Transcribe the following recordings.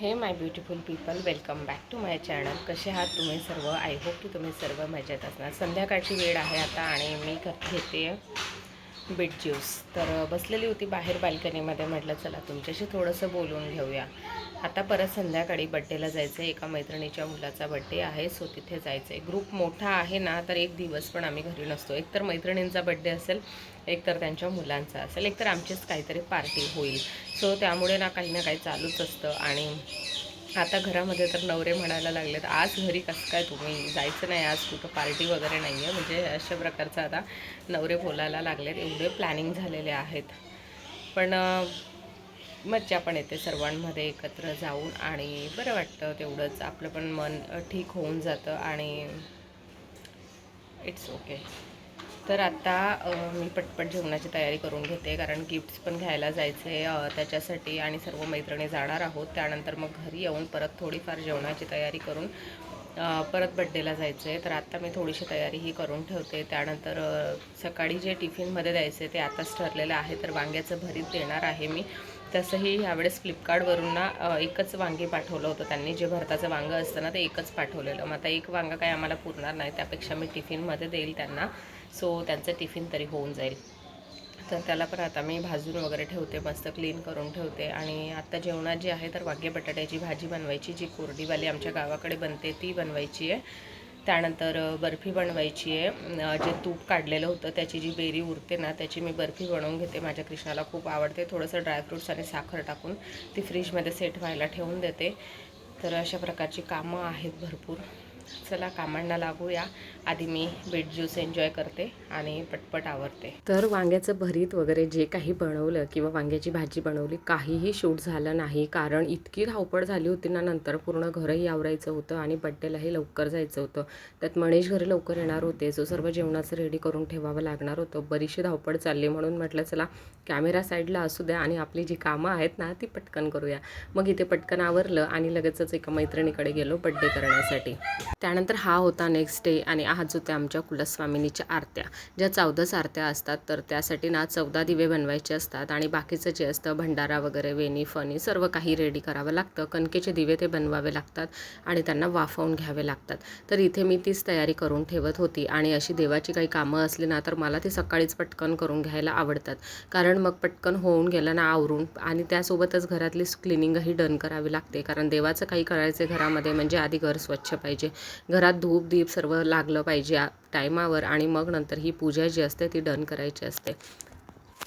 Hey my beautiful people welcome back to my channel कसे आहात तुम्ही सर्व? आय होप की तुम्ही सर्व मजेत असणार. संध्याकाळची वेळ आहे आता आणि मी घेते बीट ज्यूस तर बसलेली होती बाहेर बाल्कनीमध्ये म्हटलं चला तुमच्याशी थोडंसं बोलून घेऊया. आता परत संध्याकाळी बड्डेला जायचं आहे एका मैत्रिणीच्या मुलाचा बड्डे आहे सो तिथे जायचं आहे ग्रुप मोठा आहे ना तर एक दिवस पण आम्ही घरी नसतो. एकतर मैत्रिणींचा बड्डे असेल एकतर त्यांच्या मुलांचा असेल एकतर आमचीच काहीतरी पार्टी होईल. सो त्यामुळे ना काही ना काही चालूच असतं. आणि आता घरामध्ये तर नवरे म्हणायला लागलेत आज घरी कसं काय तुम्ही? जायचं नाही आज कुठं पार्टी वगैरे नाही आहे म्हणजे अशा प्रकारचं आता नवरे बोलायला लागलेत. एवढे प्लॅनिंग झालेले आहेत. पण मज्जा पण येते सर्वांमध्ये एकत्र जाऊन आणि बरं वाटतं तेवढंच. आपलं पण मन ठीक होऊन जातं आणि इट्स ओके तर आता मी पटपट जेवणाची तयारी करून घेते कारण गिफ्ट्स पण घ्यायला जायचे त्याच्यासाठी आणि सर्व मैत्रिणी जाणार आहोत. त्यानंतर मग घरी येऊन परत थोडीफार जेवणाची तयारी करून परत बड्डेला जायचं आहे तर आत्ता मी थोडीशी तयारीही करून ठेवते. त्यानंतर सकाळी जे टिफिनमध्ये द्यायचे ते आताच ठरलेलं आहे तर वांग्याचं भरीत देणार आहे मी. तसंही ह्यावेळेस फ्लिपकार्टवरून ना एकच वांगे पाठवलं होतं त्यांनी. जे भरताचं वांगं असतं ना ते एकच पाठवलेलं. मग आता एक वांगं काय आम्हाला पुरणार नाही. त्यापेक्षा मी टिफिनमध्ये देईल त्यांना. सो त्यांचं टिफिन तरी होऊन जाईल. तर त्याला पण आता मी भाजून वगैरे ठेवते मस्त क्लीन करून ठेवते. आणि आत्ता जेवणात जे आहे तर वांगे बटाट्याची भाजी बनवायची. जी कोरडीवाली आमच्या गावाकडे बनते ती बनवायची आहे. त्यानंतर बर्फी बनवायची आहे. जे तूप काढलेलं होतं त्याची जी बेरी उरते ना त्याची मी बर्फी बनवून घेते. माझ्या कृष्णाला खूप आवडते. थोडंसं ड्रायफ्रूट्स आणि साखर टाकून ती फ्रीजमध्ये सेट व्हायला ठेवून देते. तर अशा प्रकारची कामं आहेत भरपूर. चला कामांना लागूया. आधी मी बीट ज्यूस एन्जॉय करते आणि पटपट आवरते. तर वांग्याचं भरीत वगैरे जे काही बनवलं किंवा वांग्याची भाजी बनवली काहीही शूट झालं नाही. कारण इतकी धावपळ झाली होती ना नंतर पूर्ण घरही आवरायचं होतं आणि बड्डेलाही लवकर जायचं होतं. त्यात मणेश घरी लवकर येणार होते. जो सर्व जेवणाचं रेडी करून ठेवावं लागणार होतं. बरीचशी धावपळ चालली म्हणून म्हटलं चला कॅमेरा साईडला असू द्या आणि आपली जी कामं आहेत ना ती पटकन करूया. मग इथे पटकन आवरलं आणि लगेचच एका मैत्रिणीकडे गेलो बड्डे करण्यासाठी. त्यानंतर हा होता नेक्स्ट डे आणि आज होत्या आमच्या कुलस्वामिनीच्या आरत्या. ज्या चौदाच आरत्या असतात तर त्यासाठी ना चौदा दिवे बनवायचे असतात आणि बाकीचं जे असतं भंडारा वगैरे वेणी फणी सर्व काही रेडी करावं लागतं. कणकेचे दिवे ते बनवावे लागतात आणि त्यांना वाफवून घ्यावे लागतात. तर इथे मी तीच तयारी करून ठेवत होती आणि अशी देवाची काही कामं असली ना तर मला ती सकाळीच पटकन करून घ्यायला आवडतात. कारण मग पटकन होऊन गेलं ना आवरून आणि त्यासोबतच घरातली क्लिनिंगही डन करावी लागते. कारण देवाचं काही करायचं घरामध्ये म्हणजे आधी घर स्वच्छ पाहिजे. घरात धूप दीप सर्व लागलं पाहिजे टायमावर आणि मग नंतर ही पूजा जी असते ती डन करायची असते.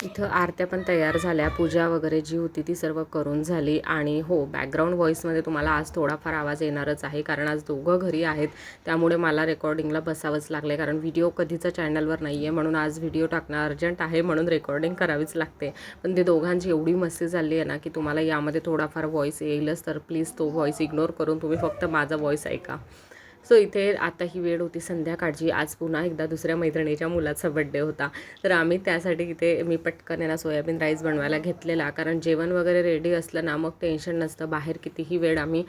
इथं आरत्या पण तयार झाल्या. पूजा वगैरे जी होती ती सर्व करून झाली आणि हो बॅकग्राऊंड व्हॉईसमध्ये तुम्हाला आज थोडाफार आवाज येणारच आहे कारण आज दोघं घरी आहेत. त्यामुळे मला रेकॉर्डिंगला बसावंच लागले कारण व्हिडिओ कधीचा चॅनलवर नाही आहे म्हणून आज व्हिडिओ टाकणं अर्जंट आहे म्हणून रेकॉर्डिंग करावीच लागते. पण ते दोघांची एवढी मस्ती झाली आहे ना की तुम्हाला यामध्ये थोडाफार व्हॉईस येईलच तर प्लीज तो व्हॉईस इग्नोर करून तुम्ही फक्त माझा व्हॉईस ऐका. सो इथे आता ही वेळ होती संध्याकाळची. आज पुन्हा एकदा दुसऱ्या मैत्रिणीच्या मुलाचा बड्डे होता. तर आम्ही त्यासाठी इथे मी पटकन यांना सोयाबीन राईस बनवायला घेतलेला. कारण जेवण वगैरे रेडी असलं ना मग टेन्शन नसतं. बाहेर कितीही वेळ आम्ही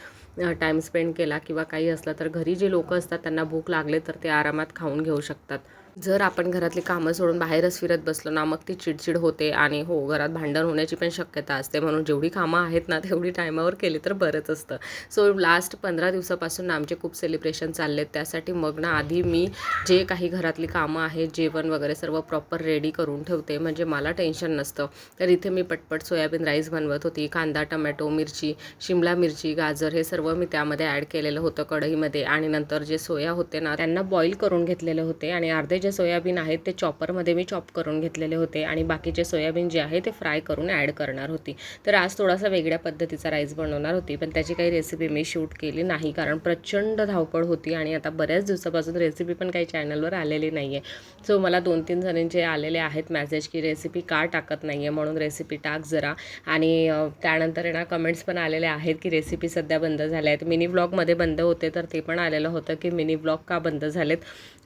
टाईम स्पेंड केला किंवा काही असलं तर घरी जे लोक असतात त्यांना भूक लागले तर ते आरामात खाऊन घेऊ शकतात. जर आपण घरातली कामं सोडून बाहेरच फिरत बसलो ना मग ती चिडचिड होते आणि हो घरात भांडण होण्याची पण शक्यता असते. म्हणून जेवढी कामं आहेत ना तेवढी टायमावर केली तर बरंच असतं. सो लास्ट पंधरा दिवसापासून ना आमचे खूप सेलिब्रेशन चाललेत. त्यासाठी मग ना आधी मी जे काही घरातली कामं आहेत जेवण वगैरे सर्व प्रॉपर रेडी करून ठेवते. म्हणजे मला टेन्शन नसतं. तर इथे मी पटपट सोयाबीन राईस बनवत होती. कांदा टमॅटो मिरची शिमला मिरची गाजर हे सर्व मी त्यामध्ये ॲड केलेलं होतं कढईमध्ये. आणि नंतर जे सोया होते ना त्यांना बॉईल करून घेतलेले होते. आणि अर्धे जे सोयाबीन आहेत ते चॉपरमध्ये मी चॉप करून घेतलेले होते आणि बाकीचे सोयाबीन जे आहे ते फ्राय करून ॲड करणार होती. तर आज थोडासा वेगळ्या पद्धतीचा राईस बनवणार होती पण त्याची काही रेसिपी मी शूट केली नाही कारण प्रचंड धावपळ होती आणि आता बऱ्याच दिवसापासून रेसिपी पण काही चॅनलवर आलेली नाही आहे सो मला दोन तीन जणांचे आलेले आहेत मॅसेज की रेसिपी का टाकत नाही आहे म्हणून रेसिपी टाक जरा. आणि त्यानंतर आहे ना कमेंट्स पण आलेले आहेत की रेसिपी सध्या बंद झाल्या आहेत मिनी ब्लॉगमध्ये बंद होते तर ते पण आलेलं होतं की मिनी ब्लॉग का बंद झालेत.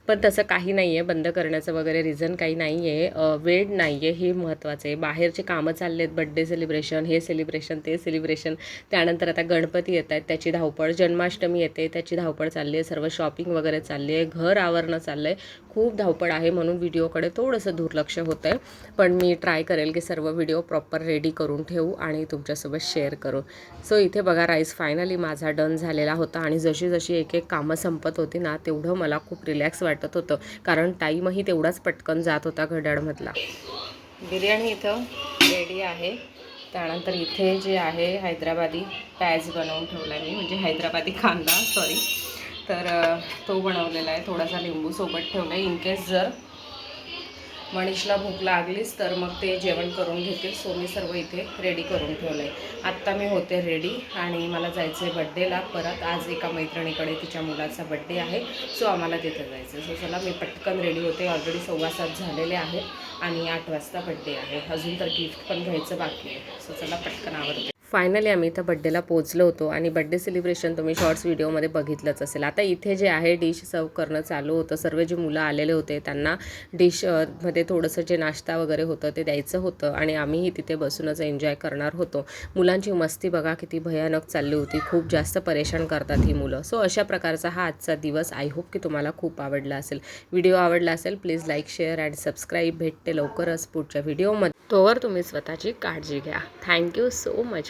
पण तसं काही नाही आहे बंद करण्याचं वगैरे रिझन काही नाही आहे वेळ नाही आहे हे महत्त्वाचं आहे. बाहेरचे कामं चालले आहेत बड्डे सेलिब्रेशन हे सेलिब्रेशन ते सेलिब्रेशन त्यानंतर आता गणपती येत आहेत त्याची धावपळ जन्माष्टमी येते त्याची धावपळ चालली आहे सर्व शॉपिंग वगैरे चालली आहे घर आवरणं चाललं आहे खूप धावपळ आहे म्हणून व्हिडिओकडे थोडंसं दुर्लक्ष होतं आहे पण मी ट्राय करेल की सर्व व्हिडिओ प्रॉपर रेडी करून ठेवू आणि तुमच्यासोबत शेअर करू. सो इथे बघा राईस फायनली माझा डन झालेला होता आणि जशी जशी एक एक कामं संपत होती ना तेवढं मला खूप रिलॅक्स वाटत होतं. कारण टाईमही तेवढाच पटकन जात होता घड्याळमधला. बिर्याणी इथं रेडी आहे. त्यानंतर इथे जे आहे हैदराबादी पॅज बनवून ठेवला आहे मी म्हणजे हैदराबादी कांदा सॉरी तर तो बनवलेला आहे. थोडासा लिंबू सोबत ठेवला आहे इन केस जर मनीषला भूक लागलीच तर मग ते जेवण करून घेतील. सो मी सर्व इथे रेडी करून ठेवलं आहे आत्ता मी होते रेडी आणि मला जायचं आहे बड्डेला परत आज एका मैत्रिणीकडे तिच्या मुलाचा बड्डे आहे. सो आम्हाला तिथे जायचं सो चला मी पटकन रेडी होते. ऑलरेडी सव्वा सात झालेले आहेत आणि आठ वाजता बड्डे आहे. अजून तर गिफ्ट पण घ्यायचं बाकी आहे. सो चला पटकन आवडते फायनली आम्ही इथं बड्डेला पोचलो होतो आणि बड्डे सेलिब्रेशन तुम्ही शॉर्ट्स व्हिडिओमध्ये बघितलंच असेल. आता इथे जे आहे डिश सर्व करणं चालू होतं. सर्व जे मुलं आलेले होते त्यांना डिशमध्ये थोडंसं जे नाश्ता वगैरे होतं ते द्यायचं होतं आणि आम्हीही तिथे बसूनच एन्जॉय करणार होतो. मुलांची मस्ती बघा किती भयानक चालली होती. खूप जास्त परेशान करतात ही मुलं. सो अशा प्रकारचा हा आजचा दिवस आय होप की तुम्हाला खूप आवडला असेल. व्हिडिओ आवडला असेल please like share and subscribe भेटते लवकरच पुढच्या व्हिडिओमध्ये तोवर तुम्ही स्वतःची काळजी घ्या. Thank you so much